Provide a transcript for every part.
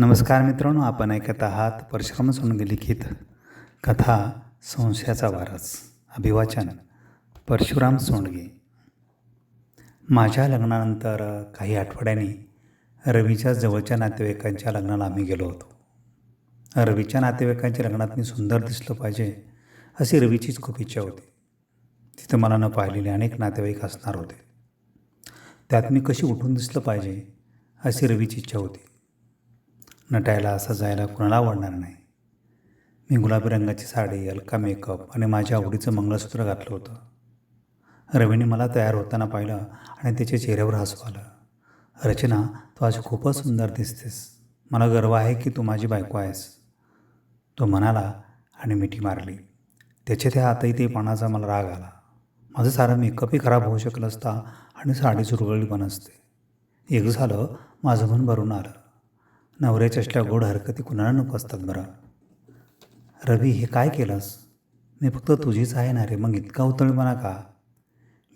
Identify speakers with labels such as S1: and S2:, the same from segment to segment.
S1: नमस्कार मित्रांनो आपण ऐकत आहात परशुराम सोनगे लिखित कथा संशयाचा वारस अभिवाचन परशुराम सोंडगे माझ्या लग्नानंतर काही आठवड्यांनी रवीच्या जवळच्या नातेवाईकांच्या लग्नाला आम्ही गेलो होतो. रवीच्या नातेवाईकांच्या लग्नात मी सुंदर दिसलं पाहिजे अशी रवीचीच खूप इच्छा होती. तिथं मला न पाहिलेले अनेक नातेवाईक असणार होते. त्यात मी कशी उठून दिसलं पाहिजे अशी रवीची इच्छा होती. नटायला सजायला कुणाला आवडणार नाही. मी गुलाबी रंगाची साडी हलका मेकअप आणि माझ्या आवडीचं मंगळसूत्र घातलं होतं. रवीने मला तयार होताना पाहिलं आणि त्याच्या चेहऱ्यावर हसू आलं. रचना तू आज खूपच सुंदर दिसतेस. मला गर्व आहे की तू माझी बायको आहेस. तो म्हणाला आणि मिठी मारली. त्याच्या त्या हातही ते पाण्याचा मला राग आला. माझं सारं मेकअपही खराब होऊ शकलं असता आणि साडी चुरगळली पण असते. एक झालं माझं मन भरून आलं. नवऱ्याच्या असल्या गोड हरकती कुणाला नको असतात बरं? रवी हे काय केलंस? मी फक्त तुझीच आहे ना रे मग इतका उतळपणा का?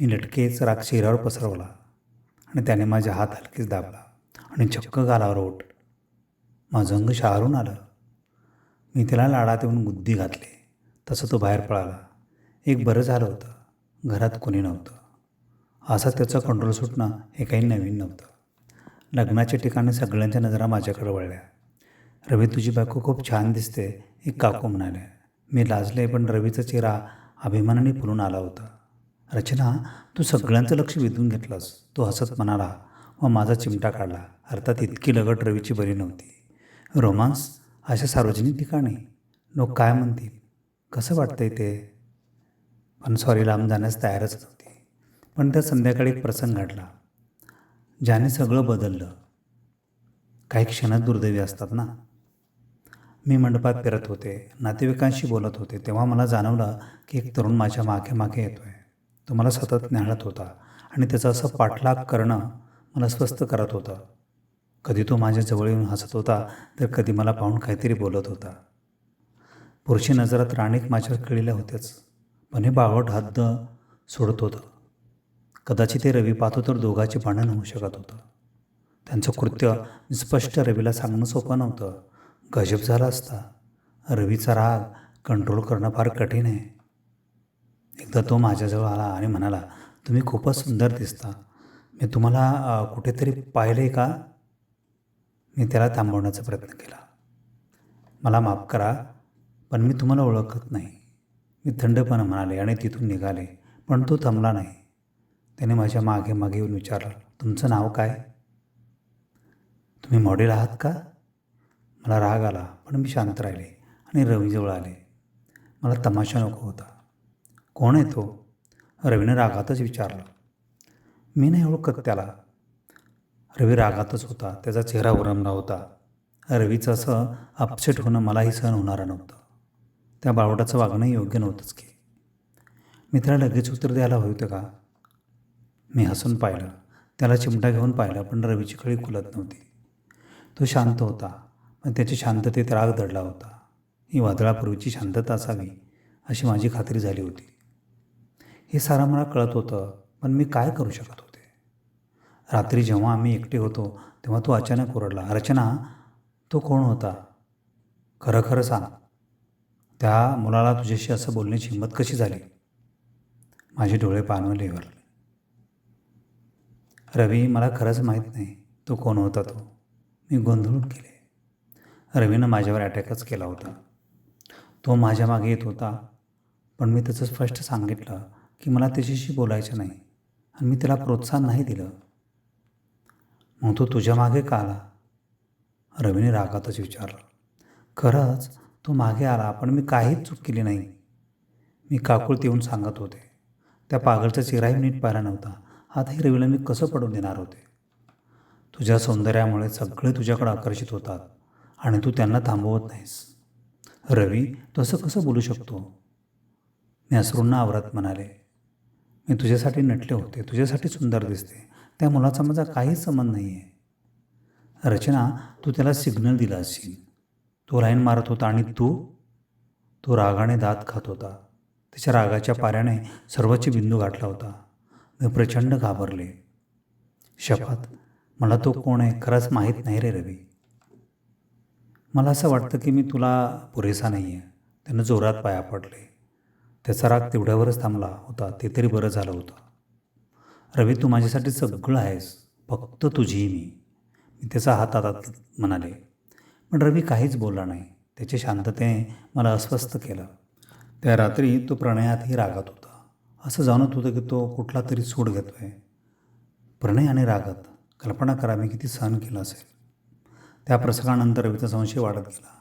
S1: मी लटकेच राग चेहऱ्यावर पसरवला आणि त्याने माझे हात हलकेच दाबला आणि चक्क गालावर ओट माझं अंग शहारून आलं. मी त्याला लाडात येऊन बुद्धी घातली. तसं तो बाहेर पळाला. एक बरं झालं होतं. घरात कोणी नव्हतं. असा त्याचा कंट्रोल सुटणं हे काही नवीन नव्हतं. लग्नाच्या ठिकाणी सगळ्यांच्या नजरा माझ्याकडे वळल्या. रवी तुझी बायको खूप छान दिसते एक काकू म्हणाले. मी लाजले पण रवीचा चेहरा अभिमानाने फुलून आला होता. रचना तू सगळ्यांचं लक्ष वेधून घेतलंस. तो हसत म्हणाला व माझा चिमटा काढला. अर्थात इतकी लगट रवीची बरी नव्हती रोमांस? अशा सार्वजनिक ठिकाणी? लोक काय म्हणतील? कसं वाटतंय ते? पण सॉरी लांब जाण्यास तयारच नव्हती. पण त्या संध्याकाळी एक प्रसंग घडला. ज्याने सगळं बदललं. काही क्षणात दुर्दैवी असतात ना? मी मंडपात फिरत होते नातेवाईकांशी बोलत होते तेव्हा मला जाणवलं की एक तरुण माझ्या मागे मागे येतो आहे तो मला सतत न्याहळत होता आणि त्याचा असं पाठलाग करणं मला स्वस्थ करत होतं. कधी तो माझ्या जवळ येऊन हसत होता तर कधी मला पाहून काहीतरी बोलत होता. पुरुषी नजरात राणीक माझ्यावर कळलेल्या होत्याच. पण हे बावट हद्द सोडत होतं. कदाचित ते रवी पाहतो तर दोघांचे भांडण होऊ शकत होतं. त्यांचं कृत्य स्पष्ट रवीला सांगणं सोपं नव्हतं. गजब झाला असता. रवीचा राग कंट्रोल करणं फार कठीण आहे. एकदा तो माझ्याजवळ आला आणि म्हणाला तुम्ही खूपच सुंदर दिसता. मी तुम्हाला कुठेतरी पाहिलं आहे का? मी त्याला थांबवण्याचा प्रयत्न केला. मला माफ करा पण मी तुम्हाला ओळखत नाही. मी थंडपणे म्हणाले आणि तिथून निघाले पण तो थांबला नाही. त्याने माझ्या मागे मागे येऊन विचारलं तुमचं नाव काय? तुम्ही मॉडेल आहात का? मला राग आला पण मी शांत राहिले आणि रवीजवळ आले. मला तमाशा नको होता. कोण आहे तो? रवीनं रागातच विचारलं. मी नाही ओळखत त्याला. रवी रागातच होता त्याचा चेहरा उरमला होता. रवीचं असं अपसेट होणं मलाही सहन होणारं नव्हतं. त्या बावटाचं वागणं योग्य नव्हतंच की. मित्राला लगेच उत्तर द्यायला होतं का? मी हसून पाहिलं. त्याला चिमटा घेऊन पाहिलं. पण रवीची कळी खुलत नव्हती. तो शांत होता. पण त्याच्या शांततेत राग दडला होता. ही वादळापूर्वीची शांतता असावी अशी माझी खात्री झाली होती. हे सारं मला कळत होतं पण मी काय करू शकत होते? रात्री जेव्हा आम्ही एकटे होतो तेव्हा तो अचानक ओरडला रचना तो कोण होता? खरं खरं सांग. त्या मुलाला तुझ्याशी असं बोलण्याची हिंमत कशी झाली? माझे डोळे पानवले भरले रवी मला खरंच माहीत नाही तो कोण होता तो. मी गोंधळून गेले. रवीनं माझ्यावर अटॅकच केला होता. तो माझ्या मागे येत होता पण मी त्याचं स्पष्ट सांगितलं की मला त्याच्याशी बोलायचं नाही आणि मी त्याला प्रोत्साहन नाही दिलं. मग तो तुझ्या मागे का आला? रवीने रागातच विचारलं. खरंच तो मागे आला पण मी काहीच चूक केली नाही. मी काकुळत येऊन सांगत होते. त्या पागलचा चेहराही नीट पाहिला नव्हता. आताही रवीला मी कसं पडून देणार होते? तुझ्या सौंदर्यामुळे सगळे तुझ्याकडे आकर्षित होतात आणि तू त्यांना थांबवत नाहीस. रवी तसं कसं बोलू शकतो? मी अश्रूंना आवरात म्हणाले मी तुझ्यासाठी नटले होते तुझ्यासाठी सुंदर दिसते त्या मुलाचा माझा काहीच संबंध नाही आहे रचना तू त्याला सिग्नल दिला असशील तो लाईन मारत होता आणि तू? तो रागाने दात खात होता. त्याच्या रागाच्या पाऱ्याने सर्वाची बिंदू गाठला होता. प्रचंड घाबरले. शपथ? मला तो कोण आहे? खरंच माहीत नाही रे रवी. मला असं वाटतं की मी तुला पुरेसा नाही आहे त्यानं जोरात पाया पडले. त्याचा राग तेवढ्यावरच थांबला होता. ते तरी बरं झालं होतं. रवी तू माझ्यासाठी सगळं आहेस. फक्त तुझी मी. मी त्याचा हात हातात म्हणाले. पण रवी काहीच बोलला नाही. त्याच्या शांततेने मला अस्वस्थ केलं. त्या रात्री तो प्रणयातही रागात होता. असं जाणवत होतं की तो कुठला तरी सूड आहे प्रणय आणि रागात कल्पना करा मी किती सहन केलं असेल. त्या प्रसंगानंतर रवीचा संशय वाढत गेला.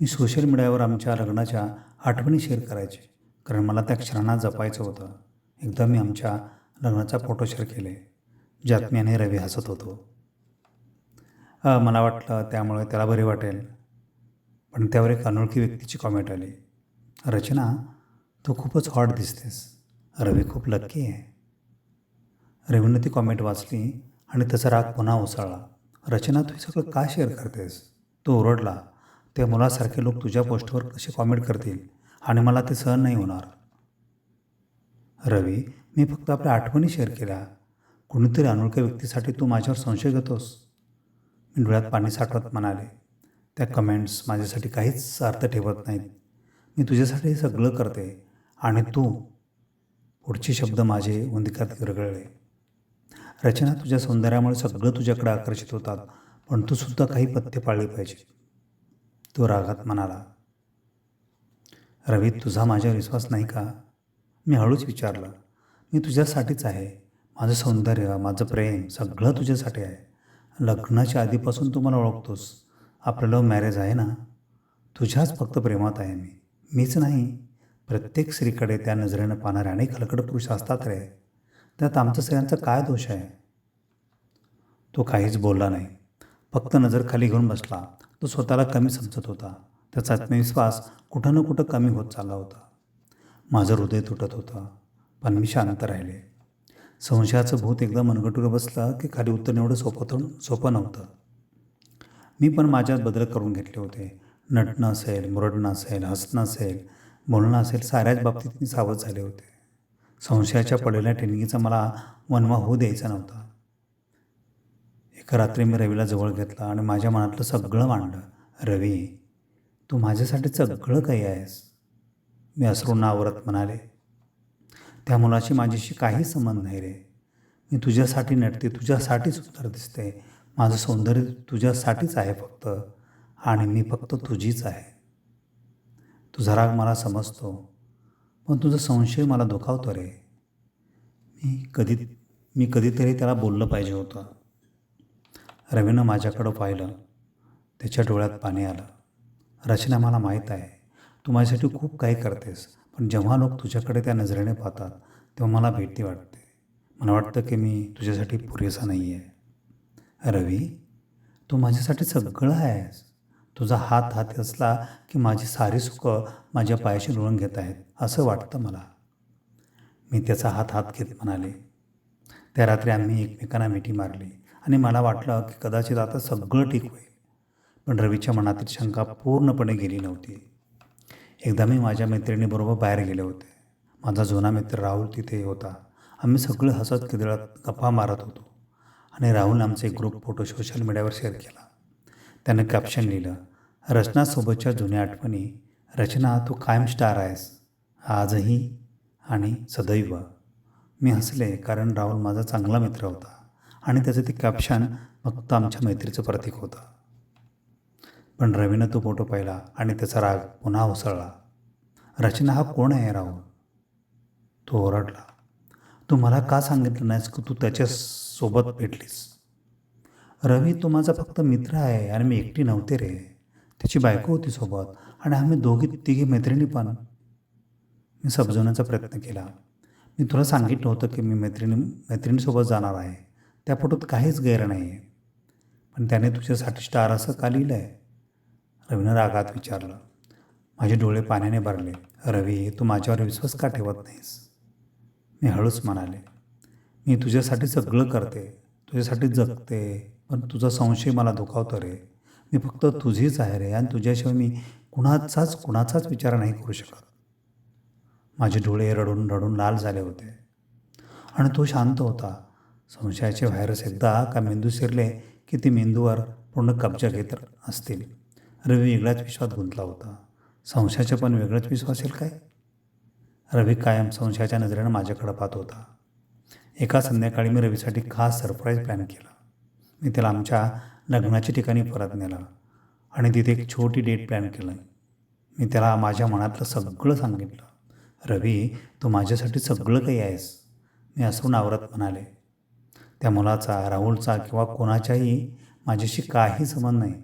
S1: मी सोशल मीडियावर आमच्या लग्नाच्या आठवणी शेअर करायचे कारण मला त्या क्षणांना जपायचं होतं. एकदा मी आमच्या लग्नाचा फोटो शेअर केले ज्यात मी आणि रवी हसत होतो. मला वाटलं त्यामुळे त्याला बरे वाटेल. पण त्यावर एक अनोळखी व्यक्तीची कॉमेंट आली. रचना तू खूपच हॉट दिसतेस. रवी खूप लक्की आहे. रवीनं ती कॉमेंट वाचली आणि त्याचा राग पुन्हा उसळला. रचना तू सगळं का शेअर करतेस? तो ओरडला त्या मुलासारखे लोक तुझ्या पोस्टवर कसे कॉमेंट करतील? आणि मला ते सहन नाही होणार. रवी मी फक्त आपल्या आठवणी शेअर केल्या. कुणीतरी अनोळख्या व्यक्तीसाठी तू माझ्यावर संशय घेतोस? मी डोळ्यात पाणी साठवत म्हणाले त्या कमेंट्स माझ्यासाठी काहीच अर्थ ठेवत नाहीत. मी तुझ्यासाठी हे सगळं करते आणि तू पुढचे शब्द माझे उंदिकात विरघळले. रचना तुझ्या सौंदर्यामुळे सगळं तुझ्याकडे आकर्षित होतात पण तू सुद्धा काही पथ्य पाळली पाहिजे तो रागात म्हणाला रवी तुझा माझ्यावर विश्वास नाही का? मी हळूच विचारलं मी तुझ्यासाठीच आहे. माझं सौंदर्य माझं प्रेम सगळं तुझ्यासाठी आहे. लग्नाच्या आधीपासून तू मला ओळखतोस. आपलं लव्ह मॅरेज आहे ना? तुझ्याच फक्त प्रेमात आहे मी. मीच नाही. प्रत्येक स्त्रीकडे त्या नजरेनं पाहणारे अनेक हलकड पुरुष असतात रे. त्यात आमच्या सगळ्यांचा काय दोष आहे? तो काहीच बोलला नाही. फक्त नजर खाली घेऊन बसला. तो स्वतःला कमी समजत होता. त्याचा आत्मविश्वास कुठं ना कुठं कमी होत चालला होता. माझं हृदय तुटत होतं. पण मी शांत राहिले. संशयाचं भूत एकदा मनगटूर बसलं की खाली उत्तर एवढं सोपं सोपं नव्हतं. मी पण माझ्यात बदल करून घेतले होते. नटणं असेल मुरडणं असेल हसणं असेल बोलणं असेल साऱ्याच बाबतीत मी सावध झाले होते. संशयाच्या पडलेल्या टेनिगीचा मला वनवा होऊ द्यायचा नव्हता. एका रात्री मी रवीला जवळ घेतला आणि माझ्या मनातलं सगळं मांडलं. रवी तू माझ्यासाठी सगळं काही आहेस. मी असरूंना आवरत म्हणाले. त्या मुलाशी माझ्याशी काही संबंध नाही रे. मी तुझ्यासाठी नटते तुझ्यासाठी सुंदर दिसते. माझं सौंदर्य तुझ्यासाठीच आहे फक्त आणि मी फक्त तुझीच आहे. तुझा राग मला समजतो पण तुझा संशय मला दुखावतो रे. मी कधी मी कधीतरी त्याला बोललं पाहिजे होतं. रवीनं माझ्याकडं पाहिलं. त्याच्या डोळ्यात पाणी आलं. रचना मला माहीत आहे. तू माझ्यासाठी खूप काही करतेस पण जेव्हा लोक तुझ्याकडे त्या नजरेने पाहतात तेव्हा मला भीती वाटते. मला वाटतं की मी तुझ्यासाठी पुरेसा नाही आहे रवी तू माझ्यासाठी सगळं आहेस. तुझा हात हात असला की माझी सारी सुखं माझ्या पायाशी लुळून घेत आहेत असं वाटतं मला. मी त्याचा हात हात घेत म्हणाले. त्या रात्री आम्ही एकमेकांना मिठी मारली आणि मला वाटलं की कदाचित आता सगळं ठीक होईल. पण रवीच्या मनातील शंका पूर्णपणे गेली नव्हती. एकदा मी माझ्या मैत्रिणीबरोबर बाहेर गेले होते. माझा जुना मित्र राहुल तिथे होता. आम्ही सगळे हसत किदळत गप्पा मारत होतो आणि राहुल आमचे ग्रुप फोटो सोशल मीडियावर शेअर केला. त्यानं कॅप्शन लिहिलं रचनासोबतच्या जुन्या आठवणी रचना तू कायम स्टार आहेस आजही आणि सदैव. मी हसले कारण राहुल माझा चांगला मित्र होता आणि त्याचं ते कॅप्शन फक्त आमच्या मैत्रीचं प्रतीक होतं. पण रवीनं तो फोटो पाहिला आणि त्याचा राग पुन्हा उसळला. रचना हा कोण आहे राहुल? तो ओरडला. तू मला का सांगितलं नाहीस की तू त्याच्यासोबत भेटलीस? रवी तो माझा फक्त मित्र आहे आणि मी एकटी नव्हते रे. त्याची बायको होती सोबत आणि आम्ही दोघी तिघी मैत्रिणी पण मी समजवण्याचा प्रयत्न केला. मी तुला सांगितलं होतं की मी मैत्रिणी मैत्रिणीसोबत जाणार आहे. त्या फोटोत काहीच गैर नाही आहे पण त्याने तुझ्यासाठी स्टार असं का लिहिलं आहे रवीनं रागात विचारलं. माझे डोळे पाण्याने भरले. रवी तू माझ्यावर विश्वास का ठेवत नाहीस? मी हळूच म्हणाले. मी तुझ्यासाठी सगळं करते. तुझ्यासाठी जगते. पण तुझा संशय मला दुखावतो रे. मी फक्त तुझीच आहे रे आणि तुझ्याशिवाय मी कुणाचाच कुणाचाच विचार नाही करू शकत. माझे डोळे रडून रडून लाल झाले होते. आणि तो शांत होता. संशयाचे व्हायरस एकदा का मेंदू शिरले की ते मेंदूवर पूर्ण कब्जा घेत असतील. रवी वेगळ्याच विश्वात गुंतला होता. संशयाचे पण वेगळाच विश्वास असेल काय? रवी कायम संशयाच्या नजरेनं माझ्याकडे पाहत होता. एका संध्याकाळी मी रवीसाठी खास सरप्राईज प्लॅन केला. मी त्याला आमच्या लग्नाच्या ठिकाणी परत नेला आणि तिथे एक छोटी डेट प्लॅन केलं. मी त्याला माझ्या मनातलं सगळं सांगितलं. रवी तू माझ्यासाठी सगळं काही आहेस. मी असून आवरत म्हणाले. त्या मुलाचा राहुलचा किंवा कोणाच्याही माझ्याशी काही संबंध नाही.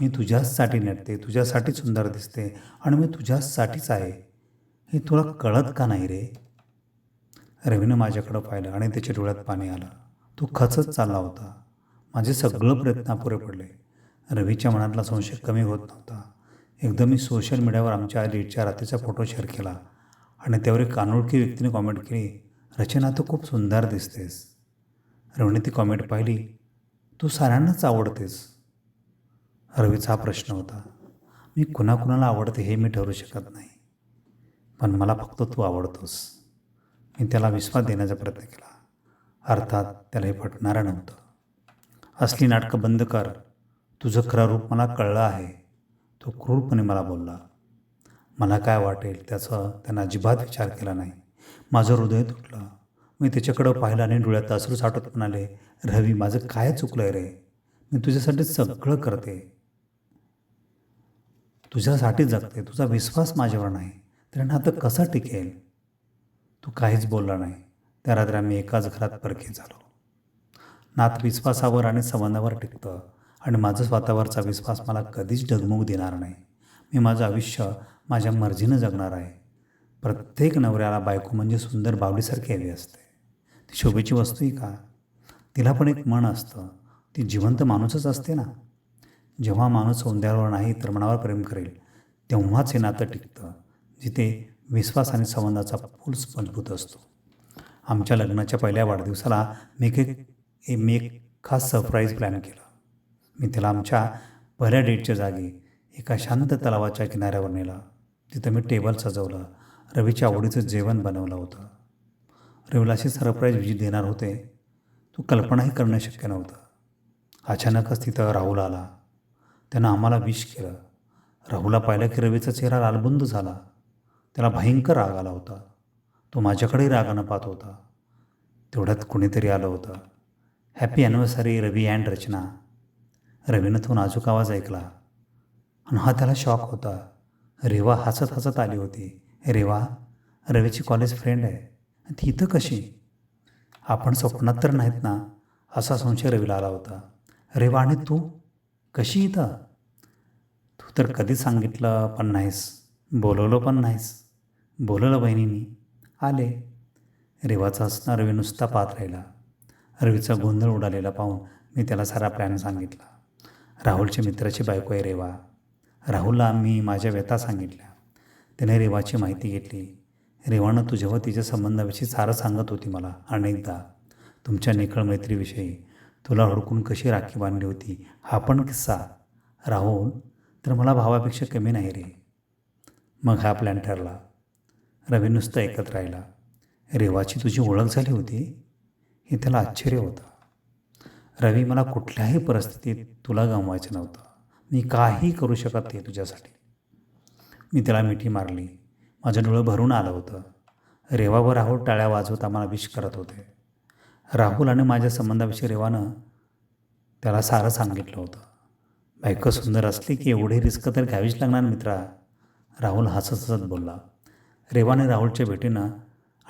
S1: मी तुझ्याचसाठी नटते तुझ्यासाठी सुंदर दिसते आणि मी तुझ्याचसाठीच आहे. हे तुला कळत का नाही रे? रवीनं माझ्याकडं पाहिलं आणि त्याच्या डोळ्यात पाणी आलं. तो खचत चालला होता. माझे सगळं प्रयत्न अपुरे पडले. रवीच्या मनातला संशय कमी होत नव्हता. एकदम मी सोशल मीडियावर आमच्या डेटच्या रात्रीचा फोटो शेअर केला आणि त्यावर एक कानोळकी व्यक्तीने कॉमेंट केली रचना तू खूप सुंदर दिसतेस. रवीने ती कॉमेंट पाहिली तू साऱ्यांनाच आवडतेस. रवीचा हा प्रश्न होता मी कुणाकुणाला आवडते हे मी ठरू शकत नाही पण मला फक्त तू आवडतोस. मी त्याला विश्वास देण्याचा प्रयत्न केला. अर्थात त्याला हे पटणारं नव्हतं. असली नाटकं बंद कर. तुझं खरं रूप मला कळलं आहे. तो क्रूरपणे मला बोलला. मला काय वाटेल त्याचा त्यानं अजिबात विचार केला नाही. माझं हृदय तुटलं. मी त्याच्याकडं पाहिलं आणि डोळ्यात अश्रू साठवत म्हणाले रवी माझं काय चुकलं रे? मी तुझ्यासाठी सगळं करते. तुझ्यासाठी जगते. तुझा विश्वास माझ्यावर नाही. त्यांना आता कसं टिकेल? तू काहीच बोलला नाही. त्या रात्री आम्ही एकाच घरात परखे झालो. नात विश्वासावर आणि संबंधावर टिकतं. आणि माझं स्वतःवरचा विश्वास मला कधीच डगमगू देणार नाही. मी माझं आयुष्य माझ्या मर्जीनं जगणार आहे. प्रत्येक नवऱ्याला बायको म्हणजे सुंदर बावलीसारखी हवी असते. ती शोभेची वस्तू आहे का? तिला पण एक मन असतं. ती जिवंत माणूसच असते ना? जेव्हा माणूस सौंदर्यावर नाही तर मनावर प्रेम करेल तेव्हाच हे नातं टिकतं जिथे विश्वास आणि संबंधाचा पूल मजबूत असतो. आमच्या लग्नाच्या पहिल्या वाढदिवसाला मी एक मी एक खास सरप्राईज प्लॅन केला. मी त्याला आमच्या पहिल्या डेटच्या जागी एका शांत तलावाच्या किनाऱ्यावर नेला. तिथं मी टेबल सजवलं. रवीच्या आवडीचं जेवण बनवलं होतं. रवीला अशी सरप्राईज विजिट देणार होते. तो कल्पनाही करणं शक्य नव्हतं. अचानकच तिथं राहुल आला. त्यानं आम्हाला विश केलं. राहुला पाहिलं की रवीचा चेहरा लालबुंद झाला. त्याला भयंकर राग आला होता. तो माझ्याकडेही रागानं पाहत होता. तेवढ्यात कुणीतरी आलं होतं. Happy anniversary Ravi and Rachana रवीनं तो नाजूक आवाज ऐकला. आणि हा त्याला शॉक होता. रेवा हसत हसत आली होती. रेवा रवीची कॉलेज फ्रेंड आहे. ती इथं कशी? आपण स्वप्नात तर नाहीत ना असा संशय रवीला आला होता. रेवा आणि तू? कशी इथं? तू तर कधी सांगितलं पण नाहीस. बोलवलं पण नाहीस. बोलवलं बहिणीनी. आले. रेवाचा असणार रवी नुसता पाहत राहिला. रवीचा गोंधळ उडालेला पाहून मी त्याला सारा प्लॅन सांगितला. राहुलच्या मित्राची बायको आहे रेवा. राहुलला मी माझ्या व्यथा सांगितल्या. त्याने रेवाची माहिती घेतली. रेवानं तुझ्यावर तिच्या संबंधाविषयी सारं सांगत होती मला अनेकदा. तुमच्या निखळ मैत्रीविषयी. तुला हुडकून कशी राखी बांधली होती? हा पण किस्सा. राहुल तर मला भावापेक्षा कमी नाही रे. मग हा प्लॅन ठरला. रवी नुसतं ऐकत राहिला. रेवाची तुझी ओळख झाली होती? हे त्याला आश्चर्य होतं. रवी मला कुठल्याही परिस्थितीत तुला गमवायचं नव्हतं. मी काही करू शकत नाही तुझ्यासाठी. मी त्याला मिठी मारली. माझं डोळं भरून आलं होतं. रेवा व राहुल टाळ्या वाजवत आम्हाला विश करत होते. राहुल आणि माझ्या संबंधाविषयी रेवानं त्याला सारं सांगितलं होतं. बायको सुंदर असली की एवढी रिस्क तर घ्यावीच लागणार मित्रा. राहुल हसत हसत बोलला. रेवाने राहुलच्या भेटीनं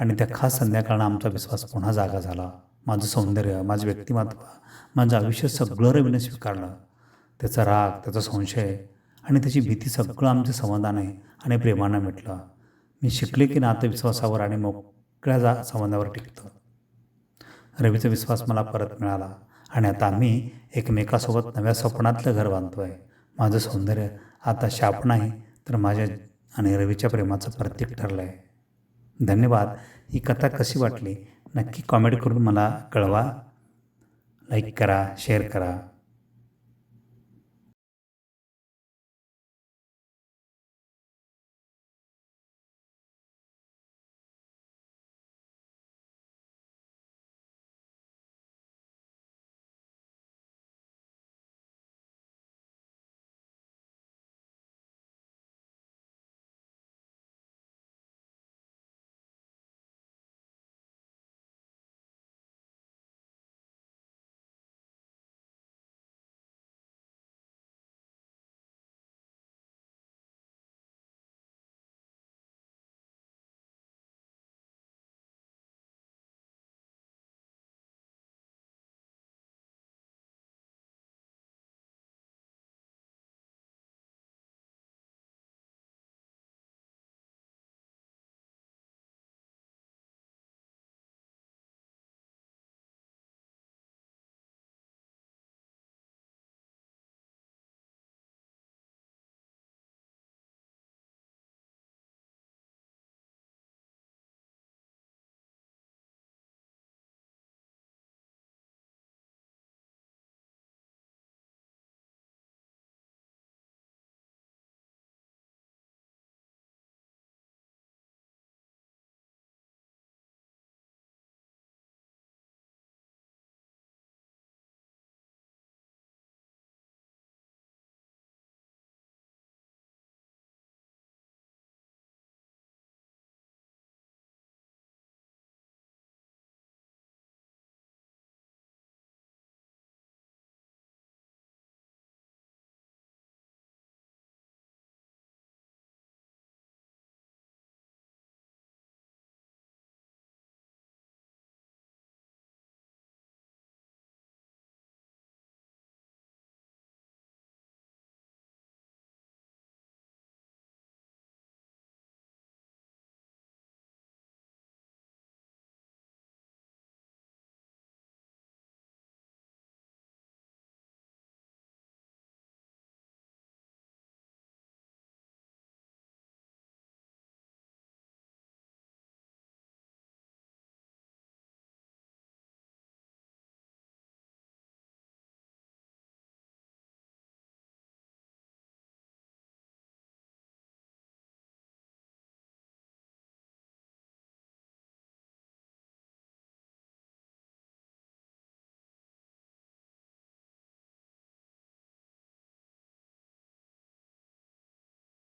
S1: आणि त्या खास संध्याकाळनं आमचा विश्वास पुन्हा जागा झाला. माझं सौंदर्य माझं व्यक्तिमत्व माझं आयुष्य सगळं रवीने स्वीकारलं. त्याचा राग त्याचा संशय आणि त्याची भीती सगळं आमचं समाधान आहे आणि प्रेमानं मिटलं. मी शिकले की नातं विश्वासावर आणि मोकळ्या जा संबंधावर टिकतं. रवीचा विश्वास मला परत मिळाला आणि आता आम्ही एकमेकासोबत नव्या स्वप्नातलं घर बांधतो आहे माझं सौंदर्य आता शाप नाही तर माझ्या आणि रवीच्या प्रेमाचं प्रतीक ठरलं आहे धन्यवाद. ही कथा कशी वाटली नक्की कॉमेंट करून मला कळवा लाईक करा शेअर करा